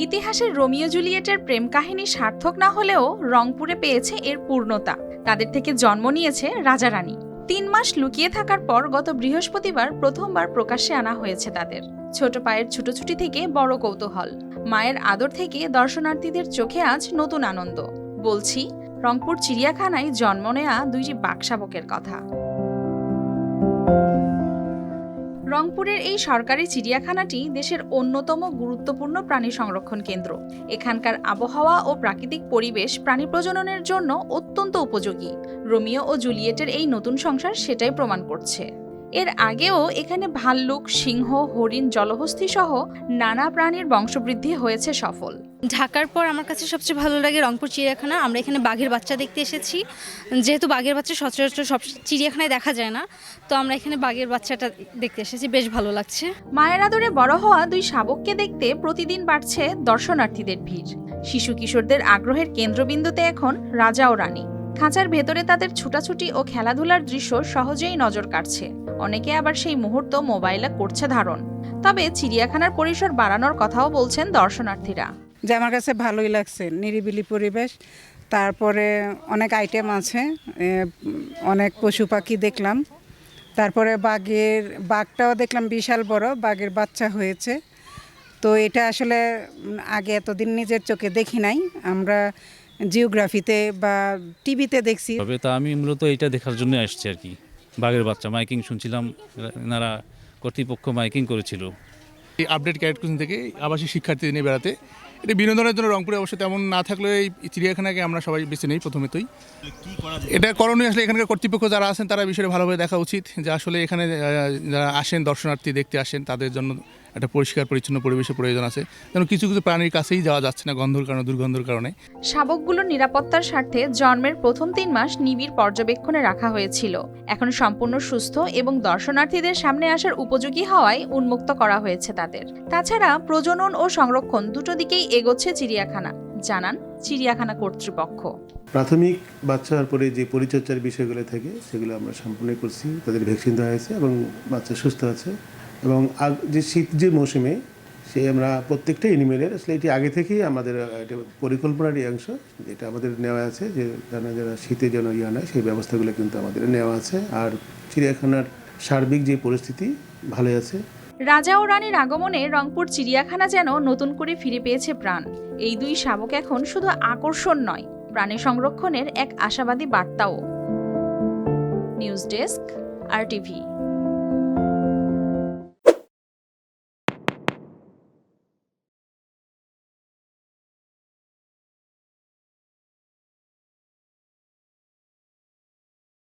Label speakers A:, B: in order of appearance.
A: ইতিহাসের রোমিও জুলিয়েটের প্রেম কাহিনী সার্থক না হলেও রংপুরে পেয়েছে এর পূর্ণতা। তাদের থেকে জন্ম নিয়েছে রাজা রানী। তিন মাস লুকিয়ে থাকার পর গত বৃহস্পতিবার প্রথমবার প্রকাশ্যে আনা হয়েছে তাদের। ছোট পায়ের ছুটোছুটি থেকে বড় কৌতূহল। মায়ের আদর থেকে দর্শনার্থীদের চোখে আজ নতুন আনন্দ। বলছি, রংপুর চিড়িয়াখানায় জন্ম নেয়া দুইটি বাকশাবকের কথা। রংপুরের এই সরকারি চিড়িয়াখানাটি দেশের অন্যতম গুরুত্বপূর্ণ প্রাণী সংরক্ষণ কেন্দ্র। এখানকার আবহাওয়া ও প্রাকৃতিক পরিবেশ প্রাণী প্রজননের জন্য অত্যন্ত উপযোগী। রোমিও ও জুলিয়েটের এই নতুন সংসার সেটাই প্রমাণ করছে। এর আগেও এখানে ভাল্লুক সিংহ হরিণ জলহস্তী সহ নানা প্রাণীর বংশবৃদ্ধি হয়েছে সফল।
B: ঢাকার পর আমার কাছে সবচেয়ে ভালো লাগে রংপুর চিড়িয়াখানা। আমরা এখানে বাঘের বাচ্চা দেখতে এসেছি। যেহেতু বাঘের বাচ্চা সচরাচর সব চিড়িয়াখানায় দেখা যায় না তো আমরা এখানে বাঘের বাচ্চাটা দেখতে এসেছি। বেশ ভালো লাগছে।
A: মায়ের আদরে বড় হওয়া দুই শাবককে দেখতে প্রতিদিন বাড়ছে দর্শনার্থীদের ভিড়। শিশু কিশোরদের আগ্রহের কেন্দ্রবিন্দুতে এখন রাজা ও রানী। খাঁচার ভেতরে তাদের ছুটাছুটি ও খেলাধুলার দৃশ্য সহজেই নজর কাড়ছে। অনেকে আবার সেই মুহূর্ত মোবাইলে করছে ধারণ। তবে চিড়িয়াখানার পরিসর বাড়ানোর কথাও বলছেন দর্শনার্থীরা।
C: যে আমার কাছে ভালোই লাগছে, নিরিবিলি পরিবেশ। তারপরে অনেক আইটেম আছে অনেক পশু পাখি দেখলাম। তারপরে বাঘের, বাঘটাও দেখলাম বিশাল বড়, বাঘের বাচ্চা হয়েছে। তো এটা আসলে আগে এতদিন নিজের চোখে দেখি নাই। আমরা জিওগ্রাফিতে বা টিভিতে দেখছি।
D: তবে তা আমি মূলত এটা দেখার জন্য আসছি আর কি। বাঘের বাচ্চা মাইকিং শুনছিলাম এনারা কর্তৃপক্ষ মাইকিং করেছিল।
E: এই আপডেট ক্যারেট কোচিং থেকে আবাসিক শিক্ষার্থীদের নিয়ে বেড়াতে এটা বিনোদনের জন্য রংপুরে অবশ্য তেমন না থাকলেও এই চিড়িয়াখানাকে আমরা সবাই বেছে নেই প্রথমেতেই। এটা করণীয় আসলে এখানকার কর্তৃপক্ষ যারা আছেন তারা বিষয়টা ভালোভাবে দেখা উচিত যে আসলে এখানে যারা আসেন দর্শনার্থী দেখতে আসেন তাদের জন্য একটা পরিষ্কার পরিচ্ছন্ন পরিবেশের প্রয়োজন আছে। যেন কিছু কিছু প্রাণীর কাছেই যাওয়া যাচ্ছে না গন্ধর কারণে দুর্গন্ধর কারণে।
A: শাবকগুলোর নিরাপত্তার স্বার্থে জন্মের প্রথম তিন মাস নিবিড় পর্যবেক্ষণে রাখা হয়েছিল। এখন সম্পূর্ণ সুস্থ এবং দর্শনার্থীদের সামনে আসার উপযোগী হওয়ায় উন্মুক্ত করা হয়েছে তাদের। তাছাড়া প্রজনন ও সংরক্ষণ দুটো দিকেই এগোচ্ছে চিড়িয়াখানা। জানান চিড়িয়াখানা কর্তৃপক্ষ।
F: প্রাথমিক বাচ্চার পরে যে পরিচর্যার বিষয়গুলো থাকে সেগুলো আমরা সম্পূর্ণ করছি। তাদের ভ্যাকসিন দেওয়া হয়েছে এবং বাচ্চা সুস্থ আছে। এবং যে শীত যে মৌসুমে, সেই আমরা প্রত্যেকটা এনিমেলের আসলে এটি আগে থেকেই আমাদের এটা পরিকল্পনারই অংশ যেটা আমাদের নেওয়া আছে যে যেন যারা শীতে যেন ইয়া নয় সেই ব্যবস্থাগুলো কিন্তু আমাদের নেওয়া আছে। আর চিড়িয়াখানার সার্বিক যে পরিস্থিতি, ভালোই আছে।
A: রাজা ও রানীর আগমনে রংপুর চিড়িয়াখানা যেন নতুন করে ফিরে পেয়েছে প্রাণ। এই দুই শাবক এখন শুধু আকর্ষণ নয়, প্রাণী সংরক্ষণের এক আশাবাদী বার্তাও। News desk, R TV.